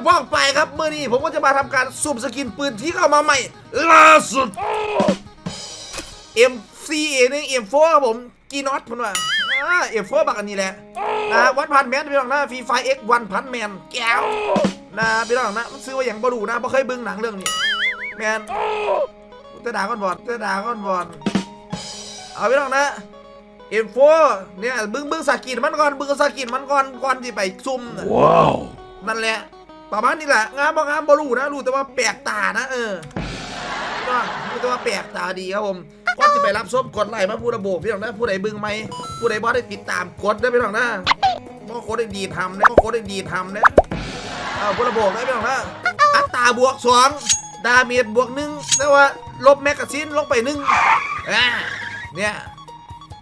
กับพ่องไปครับเมื่อนี้ผมก็จะมาทำการสุ่มสกินปืนที่เข้ามาใหม่ ล่าสุด M4A หนึ่ง M4 ครับผมกีน็อตพุ่นว่าอ่า M4 บักอันนี้แหละนะวันพันแมนพี่น้องนะฟรีไฟ X วันพันแมนแก้วนะพี่น้องนะมันซื้อว่าอย่างบรูนะบ่เคยเบิ่งหนังเรื่องนี้แมนเตะดาก้อนบอลเตะดาก้อนบอลเอาพี่น้องนะ M4 เนี่ยเบิ่งเบิ่งสกินมันก่อนเบิ่งสกินมันก่อนก่อนที่ไปซุ่มน่ะ Wow. นั่นแหละ ประมาณนี้แหละงามบ่งามบ่รู้นะรู้แต่ว่าแปลกตานะเออก็รู้แต่ว่าแปลกตาดีครับผมก่อนที่ไปรับชมกดไลค์มาพูดระบบพี่น้องนะผู้ใดบึ้งไหมผู้ใดบ่ได้ติดตามกดได้พี่น้องนะบ่กดได้ดีทำนะบ่กดได้ดีทำนะเอาพูดระบบได้พี่น้องนะอัตราบวกสองดาเมจบวกหนึ่งแต่ว่าลบแมกกาซีนลงไปหนึ่งเนี่ย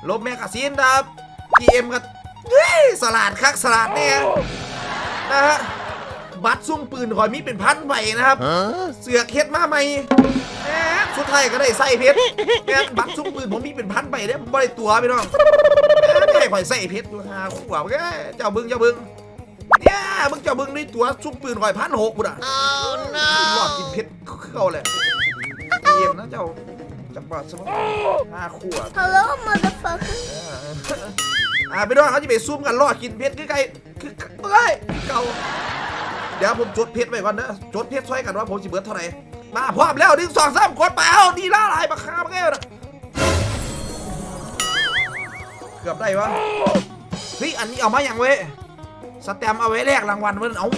ลบแมกกาซีนครับ PM ก็เฮ้ยสลัดคักสลัดเนี่ยนะฮะ บัตรซุ่มปืนคอยมีเป็นพันใบนะครับ Huh? เสือกเฮ็ดมาใหม่แหมสุดท้ายก็ได้ใส่เพชรแหมบัตรซุ่มปืนผมมีเป็นพันใบเด้ผมบ่ได้ตัวพี่น้องแหมไม่ให้ข่อยใส่เพชรดูหาขวบแกเจ้าบึงเจ้าบึงเนี่ยมึงเจ้าบึงนี่ตัวซุ่มปืนข่อยพันหกบุ่นอะรอดกินเพชรเข้าเลยเกมนะเจ้าจับบาดสมองห้าขวบ Hello, motherfucker. อ่าไปด้วยเขาจะไปซุ่มกันรอดกินเพชรใกล้ๆคือเอ้ยเก่า เดี๋ยวผมจดเพชรไว้ก่อนนะจดเพชรช่วยกันว่าผมสิเบิร์เท่าไหร่มาพร้อมแล้วหนึ่งสองสามกดไปเอาดีล่าลายมาคามาแก้วนะเกือบได้วะเฮ้ยอันนี้เอามาอย่างเว้ยสแตมเอาไว้แลกรางวัลเว้ยเอา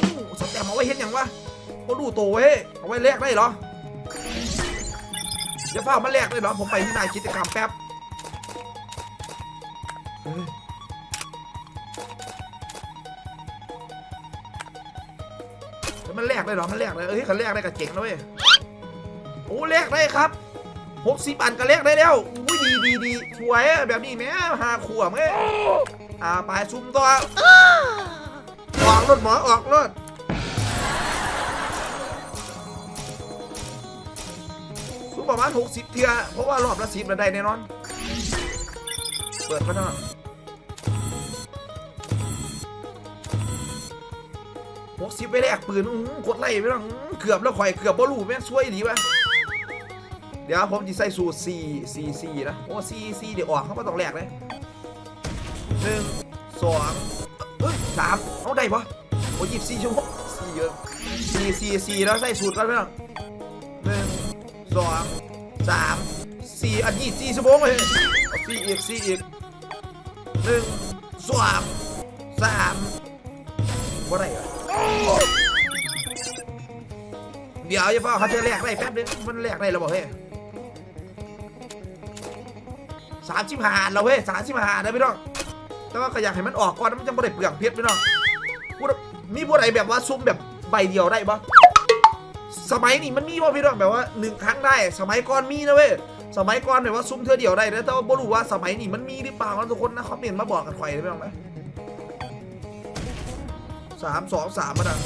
สแตมเอาไว้เห็นอย่างวะก็ดูโตเว้ยเอาไว้แลกได้เหรอเดี๋ยวฟ้ามาแลกได้เหรอผมไปที่นายกิจกรรมแป๊บ มันแลกได้หรอ มันแลกได้เอ้ยคันแลกได้กับเจ๋งนะเว้ย โอ้แลกได้ครับหกสิบอันก็แลกได้แล้วอุ้ยดีดีดีสวยอะแบบนี้แม่หาขวบเอ้ยอ่าไปซุ่มตัวออกรถหมอออกรถซุ่มประมาณหกสิบเทียเพราะว่ารอบละสิบระได้แน่นอน เปิดก็ได้หก สิบไปแลกปืนหือกดไล่ไปแล้วเกือบแล้วข่อยเกือบบ่รู้แม่งช่วยดีวะเดี๋ยวผมจะใส่สูตร4 4 4นะ โอ้4 4เดี๋ยวออกเขาก็ต้องแลกเลยหนึ่งสองเอ้ยสามเอาได้ปะโอ้ยิบสี่ชั่วโมงสี่เยอะสี่สี่สี่แล้วใส่สูตรกันไหมล่ะหนึ่งสองสามสี่อันนี้สี่ชั่วโมงเลยสี่อีกสี่อีกหนึ่งสองสามว่าไรวะ เดี๋ยวอย่าเฝ้าเขาจะแลกได้แป๊บนึงมันแลกได้แล้วบอกเฮ้ยสามชิบหาเราเฮ้ยสามชิบหานะพี่น้องแต่ว่าก็อยากให้มันออกก่อนมันจะไม่ได้เปลืองเพชรพี่น้องพูดมีผู้ใดแบบว่าซุ่มแบบใบเดียวได้ปะสมัยนี้มันมีว่าพี่น้องแบบว่าหนึ่งครั้งได้ สมัยก่อนมีนะเว้ยสมัยก่อนแบบว่าซุ่มเธอเดียวได้นะแต่ว่าไม่รู้ว่าสมัยนี้มันมีหรือเปล่านะทุกคนนะคอมเมนต์มาบอกกันข่อยได้ไหมน้องนะ สามสองสามมันอะ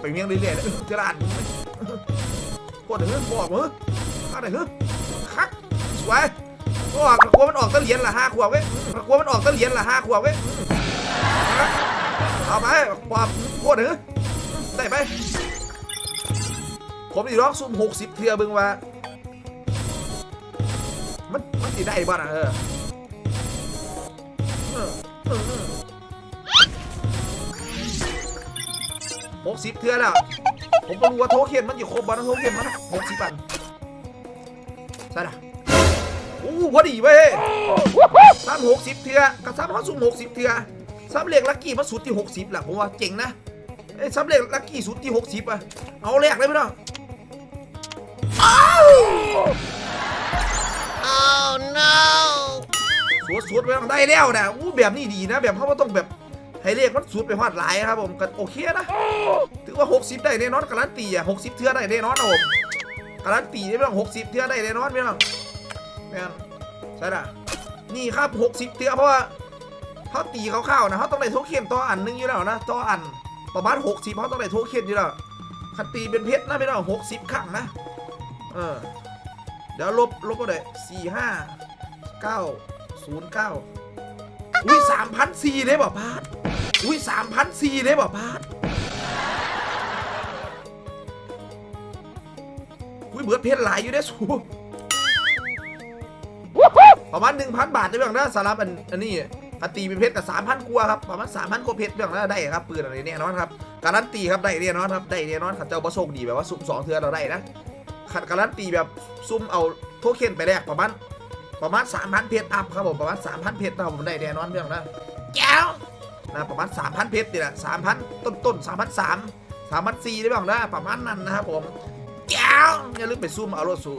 ไปเมียงเรื่อยๆเลยเจรานกดเฮ้ยบอกมึงข้าไหนเฮ้ยคักสวยก็ออกกลัวมันออกตะเหรียญละห้าขวบเว้ยกลัวมันออกตะเหรียญละห้าขวบเว้ยเอาไปปอบกดเฮ้ยได้ไหมผมอีร้องซุ่มหกสิบเทือบึงว่า มันมันติได้บ้านะเออ หกสิบเทือแล้ว ผมก็รู้ว่าโทเค็นมันอยู่ครบบ้านโทเค็นมันหกสิบอันใช่ละอู้พอดีเว้ยซ้ำหกสิบเทือกับซ้ำเขาซุ่หกสิบเทือซ้ำเลขลักกี้มันสุดที่หกสิบแหละผมว่าเจ๋งนะเอ้ยซ้ำเลขลักกี้สุดที่หกสิบอะเอาแรกเลยพี่น้องอ้าว สวดสวดไปต้องได้แล้วนะอู้แบบนี้ดีนะแบบเขาไม่ต้องแบบให้เลขมันสุดไปหอดหลายครับผมก็โอเคนะ ถือว่า 60 ได้แน่นอนการันตีอะ60 เทื่อได้แน่นอนนะผมการันตีได้ไม่ต้อง60 เทื่อได้แน่นอนไม่ต้องแม่นใช่ละนี่ครับ 60 เทื่อเพราะว่าเขาตีเขาเข้าๆนะเขาต้องได้โทเค็นต่ออันนึงอยู่แล้วนะต่ออันประมาณ60เขาต้องได้โทเค็นอยู่แล้วคันตีเป็นเพชรนะไม่ต้อง60 ครั้งนะเออเดี๋ยวลบลบก็ได้4 5 9 0 9อุ้ยสามพันสี่เลยบ่พาดอุ้ยสามพันสี่เลยบ่พาดอุ้ยเบิร์ดเพชรหลายอยู่ได้สูประมาณหนึ่งพันบาทได้บ้างนะสารับอันอันนี้อัตีเป็นเพชรกับสามพันกว่าครับประมาณสามพันกว่าเพชรบ้างนะได้ครับปืนอะไรแน่นอนครับการันตีครับได้แน่นอนครับได้แน่นอนครับเจ้าประสงดีแบบว่าสุ่มสองเทือเราได้นะขัดการันตีแบบซุ่มเอาโทเค็นไปแลกประมาณ ประมาณ3,000เพจอัพครับผมประมาณ3,000เพชรนะครับผมได้แน่นอนเรื่องนะแก้วนะประมาณ3,000เพจนี่แหละ3,000ต้นต้นๆ3,003 3,004ได้บ้างนะประมาณนั้นนะครับผมแก้วอย่าลืมไปซูมเอารถสู